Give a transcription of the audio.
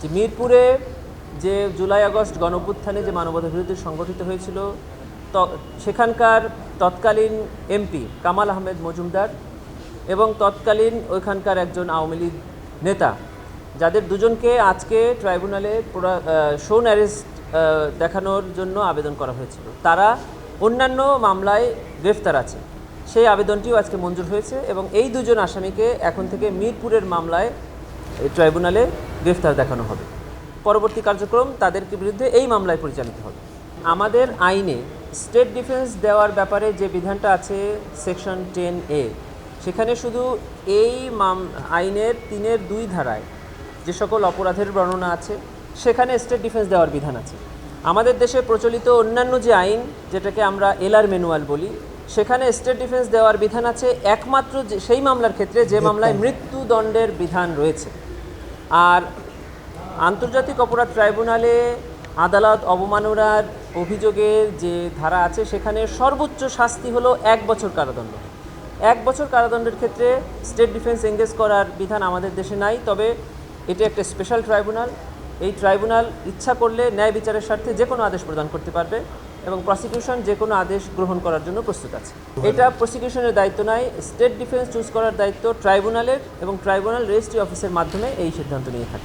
যে মিরপুরে যে জুলাই আগস্ট গণপুত্থানে যে মানবতা বিরোধী সংগঠিত হয়েছিল সেখানকার তৎকালীন এমপি কামাল আহমেদ মজুমদার এবং তৎকালীন ওইখানকার একজন আওয়ামী লীগ নেতা, যাদের দুজনকে আজকে ট্রাইব্যুনালে শোন অ্যারেস্ট দেখানোর জন্য আবেদন করা হয়েছিল। তারা অন্যান্য মামলায় গ্রেফতার আছে। সেই আবেদনটিও আজকে মঞ্জুর হয়েছে এবং এই দুজন আসামিকে এখন থেকে মিরপুরের মামলায় ট্রাইব্যুনালে গ্রেফতার দেখানো হবে। পরবর্তী কার্যক্রম তাদেরকে বিরুদ্ধে এই মামলায় পরিচালিত হবে। আমাদের আইনে স্টেট ডিফেন্স দেওয়ার ব্যাপারে যে বিধানটা আছে সেকশন টেন এ সেখানে শুধু এই মাম আইনের তিনের দুই ধারায় যে সকল অপরাধের বর্ণনা আছে সেখানে স্টেট ডিফেন্স দেওয়ার বিধান আছে। আমাদের দেশে প্রচলিত অন্যান্য যে আইন যেটাকে আমরা এলআর ম্যানুয়াল বলি সেখানে স্টেট ডিফেন্স দেওয়ার বিধান আছে একমাত্র সেই মামলার ক্ষেত্রে যে মামলায় মৃত্যুদণ্ডের বিধান রয়েছে। আর আন্তর্জাতিক অপরাধ ট্রাইব্যুনালে আদালত অবমাননার অভিযোগের যে ধারা আছে, সেখানে সর্বোচ্চ শাস্তি হলো এক বছর কারাদণ্ড। এক বছর কারাদণ্ডের ক্ষেত্রে স্টেট ডিফেন্স এঙ্গেজ করার বিধান আমাদের দেশে নাই, তবে এটি একটা স্পেশাল ট্রাইব্যুনাল। এই ট্রাইব্যুনাল ইচ্ছা করলে ন্যায় বিচারের স্বার্থে যে কোনো আদেশ প্রদান করতে পারবে। এবং প্রসিকিউশন যে কোনো আদেশ গ্রহণ করার জন্য প্রস্তুত আছে। এটা প্রসিকিউশনের দায়িত্ব নয় স্টেট ডিফেন্স চুজ করার দায়িত্ব ট্রাইব্যুনালের এবং ট্রাইব্যুনাল রেজিস্ট্রি অফিসের মাধ্যমে এই সিদ্ধান্ত নিয়ে থাকে।